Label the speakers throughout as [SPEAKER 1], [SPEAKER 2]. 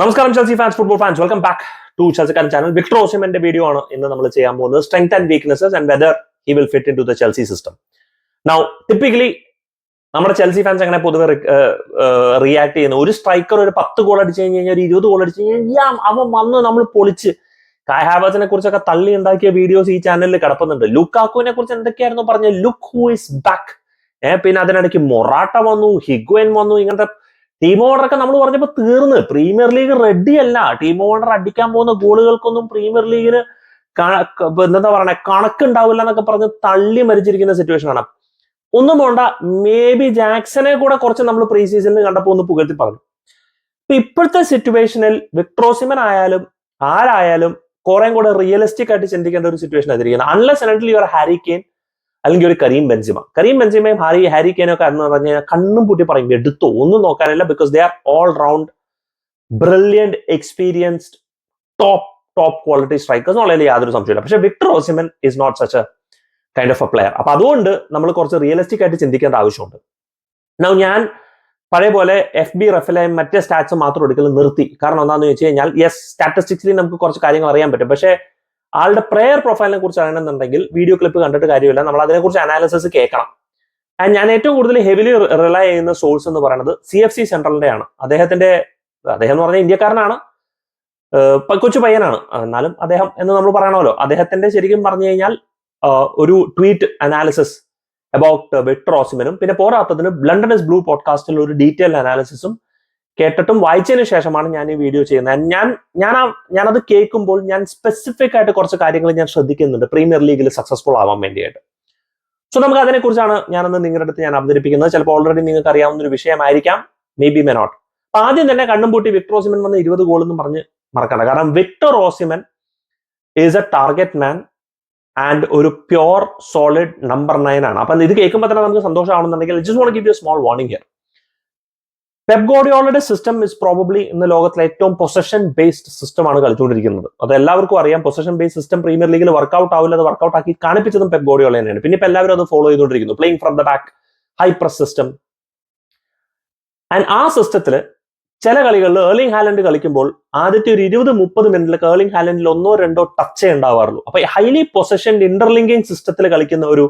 [SPEAKER 1] നമസ്കാരം Chelsea fans football fans welcome back to ചെൽസിക്കാരൻ channel Victor ഓസിമന്റെ video ആണ് ഇന്ന് നമ്മൾ ചെയ്യാൻ പോകുന്നത്. Strength and weaknesses and whether he will fit in to the Chelsea system now typically നമ്മുടെ Chelsea fans എങ്ങനെ പൊതുവെ റിയാക്ട് ചെയ്യുന്നത് ഒരു സ്ട്രൈക്കർ ഒരു പത്ത് ഗോൾ അടിച്ചു കഴിഞ്ഞ് കഴിഞ്ഞാൽ ഒരു ഇരുപത് ഗോൾ അടിച്ചു കഴിഞ്ഞാൽ അവൻ വന്ന് നമ്മൾ പൊളിച്ച്. കായ് ഹാബേഴ്സിനെ കുറിച്ചൊക്കെ തള്ളി ഉണ്ടാക്കിയ വീഡിയോസ് ഈ ചാനലിൽ കിടപ്പുന്നുണ്ട്. ലുക്കാക്കുവിനെ കുറിച്ച് എന്തൊക്കെയായിരുന്നു പറഞ്ഞ look who is back eh പിന്നെ അതിനിടയ്ക്ക് മൊറാട്ട വന്നു ഹിഗ്വൻ വന്നു ഇങ്ങനത്തെ ടീം ഓർഡറൊക്കെ നമ്മൾ പറഞ്ഞപ്പോൾ തീർന്ന്. പ്രീമിയർ ലീഗ് റെഡി അല്ല. ടീം ഓർഡർ അടിക്കാൻ പോകുന്ന ഗോളുകൾക്കൊന്നും പ്രീമിയർ ലീഗിന് എന്താ പറയണേ? കണക്കുണ്ടാവില്ല എന്നൊക്കെ പറഞ്ഞ് തള്ളി മരിച്ചിരിക്കുന്ന സിറ്റുവേഷൻ ആണ്. ഒന്നും പോണ്ട. മേ ബി ജാക്സനെ കൂടെ കുറച്ച് നമ്മൾ പ്രീ സീസണിൽ കണ്ടപ്പോൾ ഒന്ന് പുകഴ്ത്തി പറഞ്ഞു. ഇപ്പൊ ഇപ്പോഴത്തെ സിറ്റുവേഷനിൽ വിക്ട്രോസിമൻ ആയാലും ആരായാലും കുറേം കൂടെ റിയലിസ്റ്റിക് ആയിട്ട് ചിന്തിക്കേണ്ട ഒരു സിറ്റുവേഷൻ ആയിരിക്കുന്നത് അൺലെസ് സെനറ്റിൽ യുവർ ഹാരി കെയിൻ അല്ലെങ്കിൽ ഒരു കരീം ബെൻസിമ. കരീം ബെൻസിമയും ഹാരി ഹാരി കെയിനും ഒക്കെ എന്ന് പറഞ്ഞു കഴിഞ്ഞാൽ കണ്ണും പൂട്ടി പറയും എടുത്തു? ഒന്നും നോക്കാനില്ല because they are all round brilliant experienced top top quality strikers എന്നുള്ളതിൽ യാതൊരു സംശയമില്ല പക്ഷേ Victor Osimhen is not such a kind of a player അപ്പൊ അതുകൊണ്ട് നമ്മൾ കുറച്ച് റിയലിസ്റ്റിക് ആയിട്ട് ചിന്തിക്കേണ്ട ആവശ്യമുണ്ട്. നൗ ഞാൻ പഴയ പോലെ എഫ് ബി റെഫലയും മറ്റേ സ്റ്റാറ്റ്സ് മാത്രം എടുക്കൽ നിർത്തി. കാരണം എന്താണെന്ന് വെച്ച് കഴിഞ്ഞാൽ യെസ് സ്റ്റാറ്റിസ്റ്റിക്സിൽ നമുക്ക് കുറച്ച് കാര്യങ്ങൾ അറിയാൻ പറ്റും. പക്ഷേ ആളുടെ പ്രെയർ പ്രൊഫൈലിനെ കുറിച്ച് അറിയണമെന്നുണ്ടെങ്കിൽ വീഡിയോ ക്ലിപ്പ് കണ്ടിട്ട് കാര്യമില്ല. നമ്മൾ അതിനെക്കുറിച്ച് അനാലിസിസ് കേൾക്കണം. ആൻഡ് ഞാൻ ഏറ്റവും കൂടുതൽ ഹെവിലി റിലൈ ചെയ്യുന്ന സോഴ്സ് എന്ന് പറയുന്നത് സി എഫ് സി സെൻട്രലിന്റെ ആണ് അദ്ദേഹത്തിന്റെ അദ്ദേഹം എന്ന് പറഞ്ഞാൽ ഇന്ത്യക്കാരനാണ്. കൊച്ചു പയ്യനാണ്. എന്നാലും അദ്ദേഹം എന്ന് നമ്മൾ പറയണമല്ലോ. അദ്ദേഹത്തിന്റെ ശരിക്കും പറഞ്ഞു കഴിഞ്ഞാൽ ഒരു ട്വീറ്റ് അനാലിസിസ് അബൌട്ട് വിക്ടർ ഓസിമനും പിന്നെ പോരാത്തതിന് ബ്ലണ്ടൻ ഇസ് ബ്ലൂ പോഡ്കാസ്റ്റിൽ ഒരു ഡീറ്റെയിൽ അനാലിസിസും കേട്ടിട്ടും വായിച്ചതിന് ശേഷമാണ് ഞാൻ ഈ വീഡിയോ ചെയ്യുന്നത്. ഞാൻ ഞാൻ ആ ഞാനത് കേൾക്കുമ്പോൾ ഞാൻ സ്പെസിഫിക് ആയിട്ട് കുറച്ച് കാര്യങ്ങൾ ഞാൻ ശ്രദ്ധിക്കുന്നുണ്ട്. പ്രീമിയർ ലീഗിൽ സക്സസ്ഫുൾ ആവാൻ വേണ്ടിയിട്ട്. സോ നമുക്ക് അതിനെക്കുറിച്ചാണ് ഞാനന്ന് നിങ്ങളുടെ അടുത്ത് ഞാൻ അവതരിപ്പിക്കുന്നത്. ചിലപ്പോൾ ഓൾറെഡി നിങ്ങൾക്ക് അറിയാവുന്ന ഒരു വിഷയമായിരിക്കാം. മേ ബി മെ നോട്ട് അപ്പൊ ആദ്യം തന്നെ കണ്ണും പൂട്ടി വിക്ടർ ഓസിമൻ വന്ന് ഇരുപത് ഗോൾ എന്ന് പറഞ്ഞ് മറക്കണ്ട. കാരണം Victor Osimhen is a target man and ഒരു പ്യോർ സോളിഡ് നമ്പർ നയൻ ആണ്. അപ്പൊ ഇത് കേൾക്കുമ്പോൾ തന്നെ നമുക്ക് സന്തോഷമാണെന്നുണ്ടെങ്കിൽ just won't give you small warning here Pep ഗോഡിയോളുടെ system is probably ഇന്ന് ലോകത്തിലെ ഏറ്റവും പൊസഷൻ ബേസ്ഡ് സിസ്റ്റമാണ് കളിച്ചുകൊണ്ടിരിക്കുന്നത്. അത് എല്ലാവർക്കും അറിയാം. പൊസഷൻ ബേസ്ഡ് സിസ്റ്റം പ്രീമിയർ ലീഗിൽ വർക്കൗട്ട് ആവില്ല അത് വർക്കൗട്ട് ആക്കി കാണിപ്പിച്ചതും പെപ് ഗോഡിയോള തന്നെയാണ്. പിന്നെ ഇപ്പൊ എല്ലാവരും അത് ഫോളോ ചെയ്തുകൊണ്ടിരിക്കുന്നു. Playing from the back high press system and ആ സിസ്റ്റത്തിൽ ചില കളികളിൽ ഏർലിംഗ് ഹാലൻഡ് കളിക്കുമ്പോൾ ആദ്യത്തെ ഒരു ഇരുപത് മുപ്പത് മിനിറ്റിൽ ഏർലിംഗ് ഹാലൻഡിൽ ഒന്നോ രണ്ടോ ടച്ചേ ഉണ്ടാവാറുള്ളൂ. അപ്പൊ ഹൈലി പൊസഷൻ ഇന്റർലിങ്കിങ് സിസ്റ്റത്തിൽ കളിക്കുന്ന ഒരു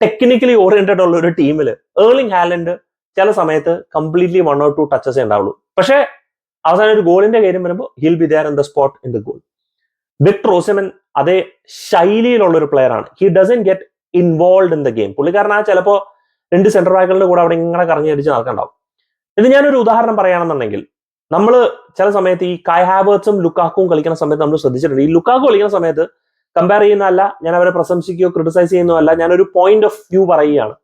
[SPEAKER 1] ടെക്നിക്കലി ഓറിയന്റഡ് ഉള്ള ഒരു ടീമിൽ ഏർലിംഗ് ഹാലൻഡ് ചില സമയത്ത് completely one or two touches ഉണ്ടാവുള്ളൂ. പക്ഷേ അവസാനം ഒരു ഗോളിന്റെ കാര്യം വരുമ്പോൾ he'll be there in the spot in the goal Victor Osimhen അതേ ശൈലിയിലുള്ള ഒരു പ്ലെയർ ആണ്. He doesn't get involve in the game പുള്ളിക്കാരൻ ആ ചിലപ്പോൾ രണ്ട് സെന്റർ ബാക്കുകളുടെ കൂടെ അവിടെ ഇങ്ങനെ കറങ്ങി അടിച്ച് നടക്കണ്ടാവും. ഇത് ഞാനൊരു ഉദാഹരണം പറയുകയാണെന്നുണ്ടെങ്കിൽ നമ്മൾ ചില സമയത്ത് ഈ കായ് ഹാബേർട്സും ലുക്കാക്കും കളിക്കുന്ന സമയത്ത് നമ്മൾ ശ്രദ്ധിച്ചിട്ടുണ്ട്. ഈ ലുക്കാക്കു കളിക്കുന്ന സമയത്ത് കമ്പയർ ചെയ്യുന്നതല്ല ഞാൻ അവരെ പ്രശംസിക്കുകയോ ക്രിട്ടിസൈസ് ചെയ്യുന്നതല്ല ഞാനൊരു പോയിന്റ് ഓഫ് വ്യൂ പറയുകയാണ്.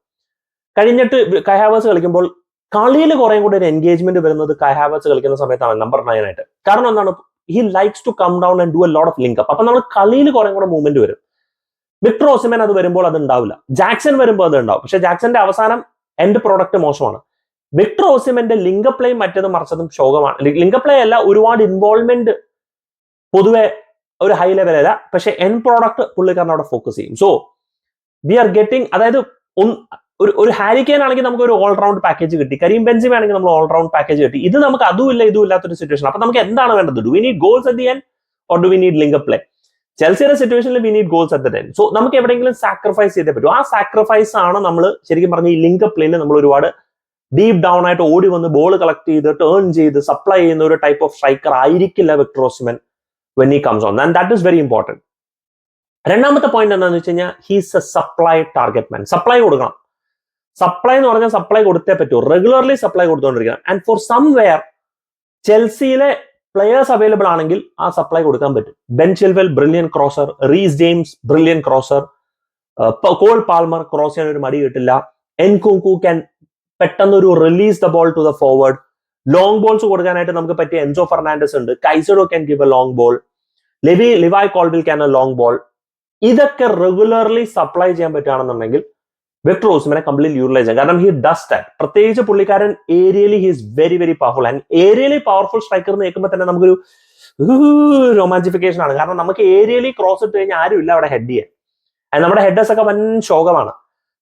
[SPEAKER 1] കഴിഞ്ഞിട്ട് കൈഹാവേഴ്സ് കളിക്കുമ്പോൾ കളിയിൽ കുറേ കൂടി ഒരു എൻഗേജ്മെന്റ് വരുന്നത് കൈഹാവേഴ്സ് കളിക്കുന്ന സമയത്താണ് നമ്പർ നയൻ ആയിട്ട്. കാരണം എന്താണ്? He likes to come down and do a lot of link up അപ്പൊ നമ്മൾ കളിയിൽ കുറേ കൂടെ മൂവ്മെന്റ് വരും. വിക്ടർ ഓസിമൻ അത് വരുമ്പോൾ അത് ഉണ്ടാവില്ല. ജാക്സൺ വരുമ്പോൾ അത് ഉണ്ടാവും. പക്ഷെ ജാക്സന്റെ അവസാനം എൻഡ് പ്രോഡക്റ്റ് മോശമാണ്. വിക്ടർ ഓസിമന്റെ ലിങ്ക് പ്ലേയും മറ്റതും മറിച്ചതും ശോകമാണ്. ലിങ്ക് അല്ല ഒരുപാട് ഇൻവോൾവ്മെന്റ് പൊതുവെ ഒരു ഹൈ ലെവൽ അല്ല. പക്ഷെ എൻ പ്രോഡക്റ്റ് പുള്ളിക്കാരൻ ഫോക്കസ് ചെയ്യും. സോ വി ആർ ഗെറ്റിംഗ് അതായത് ഒരു ഒരു ഹാരിക്കേൻ ആണെങ്കിൽ നമുക്ക് ഒരു ഓൾറൗണ്ട് പാക്കേജ് കിട്ടി. കരീം ബെൻസിമ ആണെങ്കിൽ നമ്മൾ ഓൾറൗണ്ട് പാക്കേജ് കിട്ടി. ഇത് നമുക്ക് അതും ഇല്ല ഇതും ഇല്ലാത്തൊരു സിറ്റുവേഷൻ അപ്പൊ നമുക്ക് എന്താണ് വേണ്ടത്? Do we need goals at the or do we need link play ചെൽസിയുടെ സിറ്റുവേഷനിൽ we need goals at the time so നമുക്ക് എവിടെയെങ്കിലും സാക്രിഫൈസ് ചെയ്തേ പറ്റും. ആ സാക്രിഫൈസ് ആണ് നമ്മൾ ശരിക്കും പറഞ്ഞ ഈ ലിങ്ക് പ്ലേയിൽ നമ്മൾ ഒരുപാട് ഡീപ് ഡൗൺ ആയിട്ട് ഓടി വന്ന് ബോൾ കളക്ട് ചെയ്ത് ടേൺ ചെയ്ത് സപ്ലൈ ചെയ്യുന്ന ഒരു ടൈപ്പ് ഓഫ് സ്ട്രൈക്കർ ആയിരിക്കില്ല Victor Osimhen when he comes on and that is very important രണ്ടാമത്തെ പോയിന്റ് എന്താണെന്ന് വെച്ച് കഴിഞ്ഞാൽ he's a supply target man supply കൊടുക്കണം. സപ്ലൈ എന്ന് പറഞ്ഞാൽ സപ്ലൈ കൊടുത്തേ പറ്റൂ. റെഗുലർലി സപ്ലൈ കൊടുത്തുകൊണ്ടിരിക്കണം ആൻഡ് ഫോർ സം വെയർ ചെൽസിയിലെ പ്ലെയേഴ്സ് അവൈലബിൾ ആണെങ്കിൽ ആ സപ്ലൈ കൊടുക്കാൻ പറ്റും. Ben Chilwell brilliant crosser Reece James brilliant crosser Cole Palmer cross ചെയ്യാൻ ഒരു മടി കിട്ടില്ല. എൻ കുങ്കു ക്യാൻ പെട്ടെന്ന് ഒരു release the ball to the forward long balls കൊടുക്കാനായിട്ട് നമുക്ക് പറ്റിയ എൻസോ ഫെർണാൻഡസ് ഉണ്ട്. Caicedo can give a long ball Levi Levi Colwill can a long ball ഇതൊക്കെ റെഗുലർലി സപ്ലൈ ചെയ്യാൻ പറ്റുകയാണെന്നുണ്ടെങ്കിൽ വിക്ടർ ഓസ്മനെ കംപ്ലീറ്റ് യൂട്ടിലൈസ് ചെയ്യാം. കാരണം ഹി ഡസ് ദാറ്റ് പ്രത്യേകിച്ച് പുള്ളിക്കാരൻ aerially he is very very powerful and aerially powerful striker എന്ന് കേൾക്കുമ്പോൾ തന്നെ നമുക്കൊരു റൊമാന്റിഫിക്കേഷൻ ആണ്. കാരണം നമുക്ക് ഏരിയലി ക്രോസ് ഇട്ട് കഴിഞ്ഞാൽ ആരും ഇല്ല അവിടെ ഹെഡ് ചെയ്യാൻ ആൻഡ് നമ്മുടെ ഹെഡേഴ്സ് ഒക്കെ വൻ ശോകമാണ്.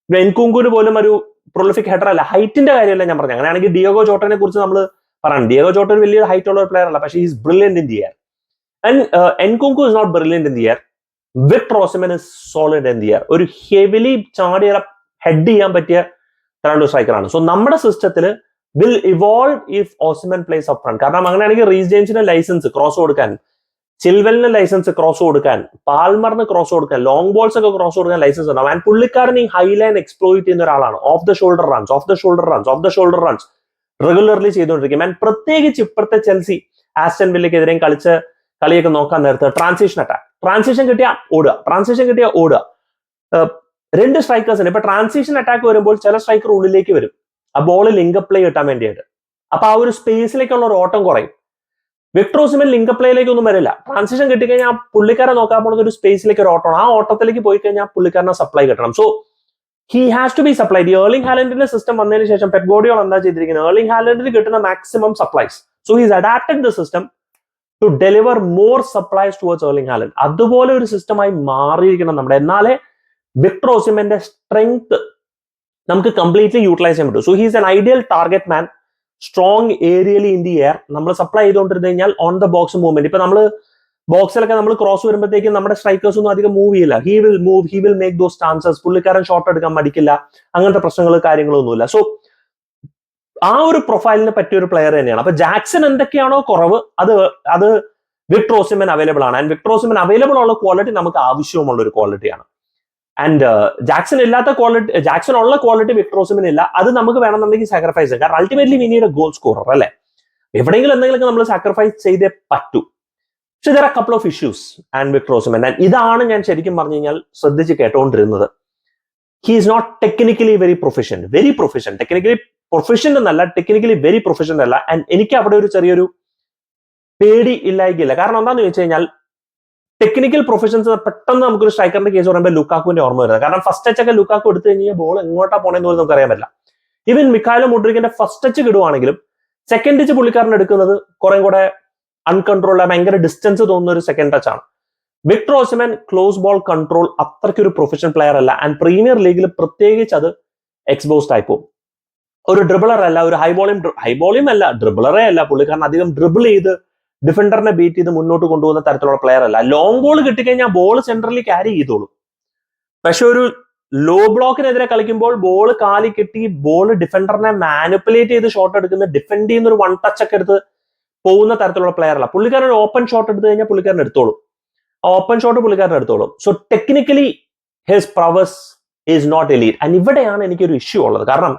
[SPEAKER 1] എൻകുങ്കുന് പോലും ഒരു പ്രൊളിഫിക് ഹെഡർ അല്ല. ഹൈറ്റിന്റെ കാര്യമല്ല ഞാൻ പറഞ്ഞു അങ്ങനെയാണെങ്കിൽ ഡിയോഗോ ചോട്ടനെ കുറിച്ച് നമ്മൾ പറയാം ഡിയോഗോ ചോട്ടൻ വലിയ ഹൈറ്റ് ഉള്ള ഒരു പ്ലെയർ അല്ല. പക്ഷേ is brilliant in the air and Nkunku is not brilliant in the air with Osimhen is solid in the air ഒരു ഹെവിലി ചാടി ഹെഡ് ചെയ്യാൻ പറ്റിയ തരമുള്ള സ്ട്രൈക്കറാണ് സോ നമ്മുടെ സിസ്റ്റത്തിൽ will evolve if Osimhen plays up front കാരണം അങ്ങനെയാണെങ്കിൽ റീസ് ജെയിംസിന് ലൈസൻസ് ക്രോസ് കൊടുക്കാൻ ചിൽവെലിന് ലൈസൻസ് ക്രോസ് കൊടുക്കാൻ പാൽമറിന് ക്രോസ് കൊടുക്കാൻ ലോങ് ബോൾസ് ഒക്കെ ക്രോസ് കൊടുക്കാൻ ലൈസൻസ് ഉണ്ടാവും. ആൻഡ് പുള്ളിക്കാരൻ ഈ ഹൈ ലൈൻ എക്സ്പ്ലോയിറ്റ് ചെയ്യുന്ന ഒരാളാണ്. Off the shoulder runs off the shoulder runs off the shoulder runs regularly ചെയ്തുകൊണ്ടിരിക്കും. ആൻഡ് പ്രത്യേകിച്ച് ഇപ്പോഴത്തെ ചെൽസി ആസ്റ്റൻ വില്ലയ്ക്കെതിരെയും കളിച്ച കളിയൊക്കെ നോക്കാൻ നേരത്തെ ട്രാൻസിഷൻ അറ്റാക്ക് ട്രാൻസിഷൻ കിട്ടിയാൽ ഓടുക. ട്രാൻസിഷൻ കിട്ടിയാൽ ഓടുക. രണ്ട് സ്ട്രൈക്കേഴ്സിന് ഇപ്പൊ ട്രാൻസിഷൻ അറ്റാക്ക് വരുമ്പോൾ ചില സ്ട്രൈക്കർ ഉള്ളിലേക്ക് വരും. ആ ബോൾ ലിങ്ക് പ്ലേ കിട്ടാൻ വേണ്ടിയിട്ട്. അപ്പൊ ആ ഒരു സ്പേസിലേക്കുള്ള ഒരു ഓട്ടം കുറയും. വിക്ട്രോസിമൻ ലിങ്ക് പ്ലേയിലേക്ക് ഒന്നും വരില്ല. ട്രാൻസിഷൻ കിട്ടിക്കഴിഞ്ഞാൽ ആ പുള്ളിക്കാരെ നോക്കാൻ പോകുന്നത് ഒരു സ്പേസിലേക്ക് ഒരു ഓട്ടമാണ്. ആ ഓട്ടത്തിലേക്ക് പോയി കഴിഞ്ഞാൽ പുള്ളിക്കാരനെ സപ്ലൈ കിട്ടണം. So he has to be supply the Erling ഹാലൻഡിന്റെ system വന്നതിന് ശേഷം പെറ്റ് ഗോഡിയോൾ എന്താ ചെയ്തിരിക്കുന്നത്? ഏർലിംഗ് ഹാലൻഡിന് കിട്ടുന്ന maximum supplies so he's adapted the system to deliver more supplies towards Erling Haaland അതുപോലെ ഒരു സിസ്റ്റമായി മാറിയിരിക്കണം നമ്മുടെ. എന്നാലേ വിക്ടർ ഓസിമന്റെ സ്ട്രെങ്ത് നമുക്ക് കംപ്ലീറ്റ്ലി യൂട്ടിലൈസ് ചെയ്യാൻ പറ്റും. So he's an ideal target man strong aerially in the air നമ്മൾ സപ്ലൈ ചെയ്തുകൊണ്ടിരുന്നു കഴിഞ്ഞാൽ ഓൺ ദ ബോക്സ് മൂവ്മെന്റ് ഇപ്പൊ നമ്മൾ ബോക്സിലൊക്കെ നമ്മൾ ക്രോസ് വരുമ്പോഴത്തേക്കും നമ്മുടെ സ്ട്രൈക്കേഴ്സ് ഒന്നും അധികം മൂവ് ചെയ്യില്ല. He will move he will make those chances പുള്ളിക്കാരൻ ഷോട്ട് എടുക്കാൻ മടിക്കില്ല. അങ്ങനത്തെ പ്രശ്നങ്ങൾ കാര്യങ്ങളൊന്നുമില്ല സോ ആ ഒരു പ്രൊഫൈലിന് പറ്റിയ ഒരു പ്ലെയർ തന്നെയാണ്. അപ്പൊ ജാക്സൺ എന്തൊക്കെയാണോ കുറവ് അത് അത് വിക്ട്രോസിമൻ അവൈലബിൾ ആണ്. ആൻഡ് വിക്ട്രോസിമൻ അവൈലബിൾ ഉള്ള ക്വാളിറ്റി നമുക്ക് ആവശ്യമുള്ള ഒരു ക്വാളിറ്റിയാണ് ആൻഡ് ജാക്സൺ ഇല്ലാത്ത ക്വാളിറ്റി ജാക്സൺ ഉള്ള ക്വാളിറ്റി വിക്ട്രോസിമിന് ഇല്ല അത് നമുക്ക് വേണമെന്നുണ്ടെങ്കിൽ സാക്രിഫൈസ് ചെയ്യാം. കാരണം അൾട്ടിമേറ്റ്ലി വിനിയുടെ ഗോൾ സ്കോറർ അല്ലേ? എവിടെയെങ്കിലും എന്തെങ്കിലുമൊക്കെ നമ്മൾ സാക്രിഫൈസ് ചെയ്തേ പറ്റൂ. പക്ഷെ there are couple of issues and Victor Osimhen and ഇതാണ് ഞാൻ ശരിക്കും പറഞ്ഞു കഴിഞ്ഞാൽ ശ്രദ്ധിച്ച് കേട്ടോണ്ടിരുന്നത്. He is not technically very profession very profession technically profession എന്നല്ല ടെക്നിക്കലി വെരി പ്രൊഫഷൻ അല്ല ആൻഡ് എനിക്ക് അവിടെ ഒരു ചെറിയൊരു പേടി ഇല്ലായിക്കില്ല കാരണം എന്താണെന്ന് ചോദിച്ചു കഴിഞ്ഞാൽ ടെക്നിക്കൽ പ്രൊഫഷൻസ് പെട്ടെന്ന് നമുക്കൊരു സ്ട്രൈക്കറിന്റെ കേസ് പറയുമ്പോൾ ലുക്കാക്കുവിന്റെ ഓർമ്മ വരുന്നത്. കാരണം ഫസ്റ്റ് ടച്ച് ഒക്കെ ലുക്കാക്കു എടുത്തു കഴിഞ്ഞാൽ ബോൾ എങ്ങോട്ടാ പോണെന്ന് പോലും നമുക്കറിയാൻ പറ്റില്ല. ഈവൻ മിക്കാലോ മുഡ്രിക്കിന്റെ ഫസ്റ്റ് ടച്ച് കിടുവാണെങ്കിലും സെക്കൻഡ് ടച്ച് പുള്ളിക്കാരൻ എടുക്കുന്നത് കുറെ കൂടെ അൺകൺട്രോൾ ഭയങ്കര ഡിസ്റ്റൻസ് തോന്നുന്ന ഒരു സെക്കൻഡ് ടച്ച് ആണ്. Victor Osimhen close ball control അത്രയ്ക്ക് ഒരു പ്രൊഫഷണൽ പ്ലെയർ അല്ല ആൻഡ് പ്രീമിയർ ലീഗിൽ പ്രത്യേകിച്ച് അത് എക്സ്പോസ്ഡ് ആയി പോകും. ഒരു ഡ്രിബിളർ അല്ല ഒരു ഹൈ വോളിയം ഹൈ വോളിയം അല്ല ഡ്രിബിളറേ അല്ല പുള്ളിക്കാരൻ അധികം ഡ്രിബിൾ ചെയ്ത് ഡിഫൻഡറിനെ ബീറ്റ് ചെയ്ത് മുന്നോട്ട് കൊണ്ടുപോകുന്ന തരത്തിലുള്ള പ്ലെയർ അല്ല. ലോങ് ബോൾ കിട്ടിക്കഴിഞ്ഞാൽ ബോൾ സെൻട്രലി ക്യാരി ചെയ്തോളും. പക്ഷെ ഒരു ലോ ബ്ലോക്കിനെതിരെ കളിക്കുമ്പോൾ ബോൾ കാലി കിട്ടി ബോൾ ഡിഫൻഡറിനെ മാനിപ്പുലേറ്റ് ചെയ്ത് ഷോട്ട് എടുക്കുന്ന ഡിഫെൻഡ് ചെയ്യുന്ന ഒരു വൺ ടച്ച് ഒക്കെ എടുത്ത് പോകുന്ന തരത്തിലുള്ള പ്ലെയർ അല്ല. പുള്ളിക്കാരൻ ഒരു ഓപ്പൺ ഷോട്ട് എടുത്തു കഴിഞ്ഞാൽ പുള്ളിക്കാരൻ എടുത്തോളും. ആ ഓപ്പൺ ഷോട്ട് പുള്ളിക്കാരൻ എടുത്തോളും. So technically his prowess is not elite and ഇവിടെയാണ് എനിക്കൊരു ഇഷ്യൂ ഉള്ളത്. കാരണം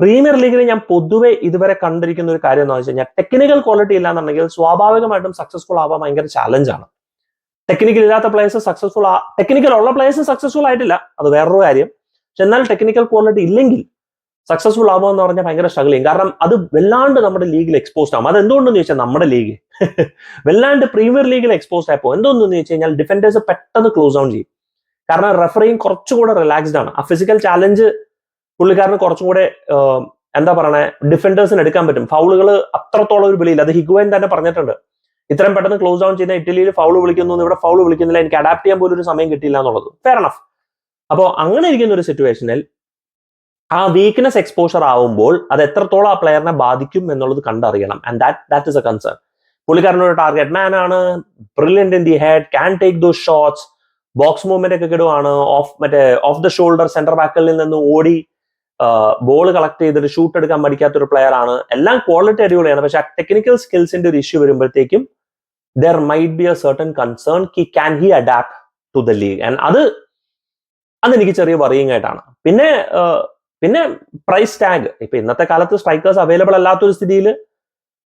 [SPEAKER 1] പ്രീമിയർ ലീഗിൽ ഞാൻ പൊതുവെ ഇതുവരെ കണ്ടിരിക്കുന്ന ഒരു കാര്യം എന്ന് വെച്ച് കഴിഞ്ഞാൽ ടെക്നിക്കൽ ക്വാളിറ്റി ഇല്ലാന്നുണ്ടെങ്കിൽ സ്വാഭാവികമായിട്ടും സക്സസ്ഫുൾ ആവാൻ ഭയങ്കര ചാലഞ്ചാണ് ടെക്നിക്കൽ ഇല്ലാത്ത പ്ലേയേഴ്സ് സക്സസ്ഫുൾ ആ ടെക്നിക്കൽ ഉള്ള പ്ലേയേഴ്സ് സക്സസ്ഫുൾ ആയിട്ടില്ല. അത് വേറൊരു കാര്യം. പക്ഷെ എന്നാൽ ടെക്നിക്കൽ ക്വാളിറ്റി ഇല്ലെങ്കിൽ സക്സസ്ഫുൾ ആവുക എന്ന് പറഞ്ഞാൽ ഭയങ്കര സ്ട്രഗിൾ ചെയ്യും. കാരണം അത് വല്ലാണ്ട് നമ്മുടെ ലീഗിൽ എക്സ്പോസ്ഡ് ആവും. അത് എന്തുകൊണ്ടെന്ന് ചോദിച്ചാൽ നമ്മുടെ ലീഗ് വല്ലാണ്ട് പ്രീമിയർ ലീഗിൽ എക്സ്പോസ്ഡ് ആയപ്പോൾ എന്തുകൊണ്ടെന്ന് ചോദിച്ചു കഴിഞ്ഞാൽ ഡിഫൻഡേഴ്സ് പെട്ടെന്ന് ക്ലോസ് ഡൗൺ ചെയ്യും. കാരണം റെഫറിയും കുറച്ചുകൂടെ റിലാക്സ്ഡ് ആണ്. ആ ഫിസിക്കൽ ചാലഞ്ച് പുള്ളിക്കാരന് കുറച്ചും കൂടെ എന്താ പറയണേ ഡിഫൻഡേഴ്സിന് എടുക്കാൻ പറ്റും. ഫൗളുകൾ അത്രത്തോളം ഒരു വിളിയില്ല അത് ഹിഗുവൈൻ തന്നെ പറഞ്ഞിട്ടുണ്ട്. ഇത്രയും പെട്ടെന്ന് ക്ലോസ് ഡൗൺ ചെയ്യുന്ന ഇറ്റലിയിൽ ഫൗൾ വിളിക്കുന്നു ഇവിടെ ഫൗൾ വിളിക്കുന്നില്ല. എനിക്ക് അഡാപ്റ്റ് ചെയ്യാൻ പോലും ഒരു സമയം കിട്ടിയില്ല എന്നുള്ളത്. ഫെയർ എനഫ് അപ്പോൾ അങ്ങനെ ഇരിക്കുന്ന ഒരു സിറ്റുവേഷനിൽ ആ വീക്ക്നെസ് എക്സ്പോഷർ ആവുമ്പോൾ അത് എത്രത്തോളം ആ പ്ലെയറിനെ ബാധിക്കും എന്നുള്ളത് കണ്ടറിയണം. And that that is a concern പുള്ളിക്കാരനൊരു target man ആണ്. Brilliant in the head can take those shots box movement ഒക്കെ കിടുവാണ്. ഓഫ് മറ്റേ ഓഫ് ദ ഷോൾഡർ സെന്റർ ബാക്കിൽ നിന്ന് ഓടി ബോൾ കളക്ട് ചെയ്തിട്ട് ഷൂട്ട് എടുക്കാൻ പഠിക്കാത്ത ഒരു പ്ലെയർ ആണ്. എല്ലാം ക്വാളിറ്റി അടിപൊളിയാണ്. പക്ഷെ ആ ടെക്നിക്കൽ സ്കിൽസിന്റെ ഒരു ഇഷ്യൂ വരുമ്പോഴത്തേക്കും there might be a certain concern Ki can he adapt to the league and അത് അതെനിക്ക് ചെറിയ വറിയിങ് ആയിട്ടാണ്. പിന്നെ പിന്നെ പ്രൈസ് ടാഗ് ഇപ്പൊ ഇന്നത്തെ കാലത്ത് സ്ട്രൈക്കേഴ്സ് അവൈലബിൾ അല്ലാത്തൊരു സ്ഥിതിയിൽ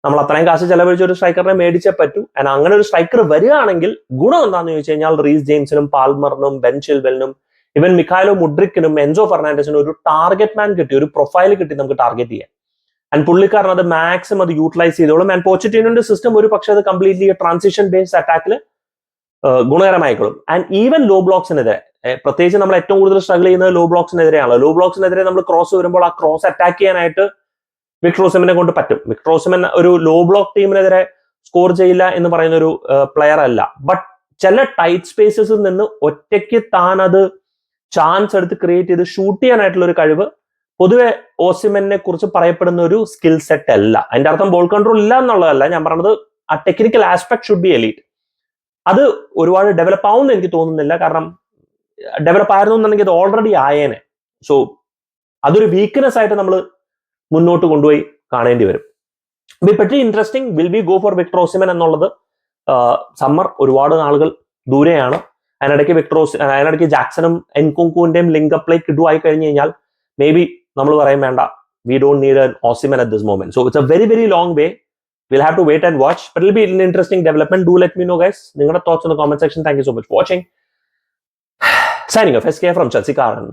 [SPEAKER 1] നമ്മൾ അത്രയും കാശ് ചെലവഴിച്ച ഒരു സ്ട്രൈക്കറിനെ മേടിച്ചേ പറ്റൂ. ആൻഡ് അങ്ങനെ ഒരു സ്ട്രൈക്കർ വരികയാണെങ്കിൽ ഗുണം എന്താണെന്ന് ചോദിച്ചു കഴിഞ്ഞാൽ റീസ് ജെയിംസിനും പാൽമറിനും ബെൻ ചിൽവെലിനും ഇവൻ മിഖാലോ മുഡ്രിക്കിനും എൻസോ ഫെർണാൻഡസിനും ഒരു ടാർഗറ്റ് മാൻ കിട്ടി ഒരു പ്രൊഫൈൽ കിട്ടി നമുക്ക് ടാർഗറ്റ് ചെയ്യാം ആൻഡ് പുള്ളിക്കാരൻ അത് മാക്സിമം അത് യൂട്ടിലൈസ് ചെയ്തോളും. ആൻഡ് പോച്ചിറ്റീനോന്റെ സിസ്റ്റം ഒരു പക്ഷേ അത് കംപ്ലീറ്റ്ലി ട്രാൻസിഷൻ ബേസ്ഡ് അറ്റാക്കിൽ ഗുണകരമായിക്കോളും ആൻഡ് ഈവൻ ലോ ബ്ലോക്സിനെതിരെ പ്രത്യേകിച്ച് നമ്മൾ ഏറ്റവും കൂടുതൽ സ്ട്രഗിൾ ചെയ്യുന്നത് ലോ ബ്ലോക്സിനെതിരെയാണല്ലോ ലോ ബ്ലോക്സിനെതിരെ നമ്മൾ ക്രോസ് വരുമ്പോൾ ആ ക്രോസ് അറ്റാക്ക് ചെയ്യാനായിട്ട് വിക്ട്രോസിമിനെ കൊണ്ട് പറ്റും. വിക്ട്രോസിമൻ ഒരു ലോ ബ്ലോക്ക് ടീമിനെതിരെ സ്കോർ ചെയ്യില്ല എന്ന് പറയുന്ന ഒരു പ്ലെയർ അല്ല. ബട്ട് ചില ടൈറ്റ് സ്പേസസിൽ നിന്ന് ഒറ്റയ്ക്ക് താൻ അത് ചാൻസ് എടുത്ത് ക്രിയേറ്റ് ചെയ്ത് ഷൂട്ട് ചെയ്യാനായിട്ടുള്ള ഒരു കഴിവ് പൊതുവെ ഓസിമെനെ കുറിച്ച് പറയപ്പെടുന്ന ഒരു സ്കിൽ സെറ്റ് അല്ല. അതിന്റെ അർത്ഥം ബോൾ കൺട്രോൾ ഇല്ല എന്നുള്ളതല്ല. ഞാൻ പറഞ്ഞത് ആ technical aspect should be elite അത് ഒരുപാട് ഡെവലപ്പ് ആവുമെന്ന് എനിക്ക് തോന്നുന്നില്ല. കാരണം ഡെവലപ്പ് ആയിരുന്നു എന്നുണ്ടെങ്കിൽ അത് ഓൾറെഡി ആയേനെ. സോ അതൊരു വീക്ക്നെസ് ആയിട്ട് നമ്മൾ മുന്നോട്ട് കൊണ്ടുപോയി കാണേണ്ടി വരും. Be pretty interesting will be go for Victor Osimhen എന്നുള്ളത് സമ്മർ ഒരുപാട് നാളുകൾ ദൂരെയാണ്. അതിനിടയ്ക്ക് വിക്ടറോസ് അതിനിടയ്ക്ക് ജാക്സണും എൻകുങ്കുവിന്റെയും ലിങ്ക് അപ്ലൈ കിഡു ആയി കഴിഞ്ഞു കഴിഞ്ഞാൽ മേ ബി നമ്മൾ പറയും വേണ്ട. We don't need an Osimhen at this moment so it's a very very long way will have to wait and watch but be in interesting development do let me know guys നിങ്ങളുടെ thoughts in comment section thank you so much watching signing off S K from ചൽസിക്കാരൻ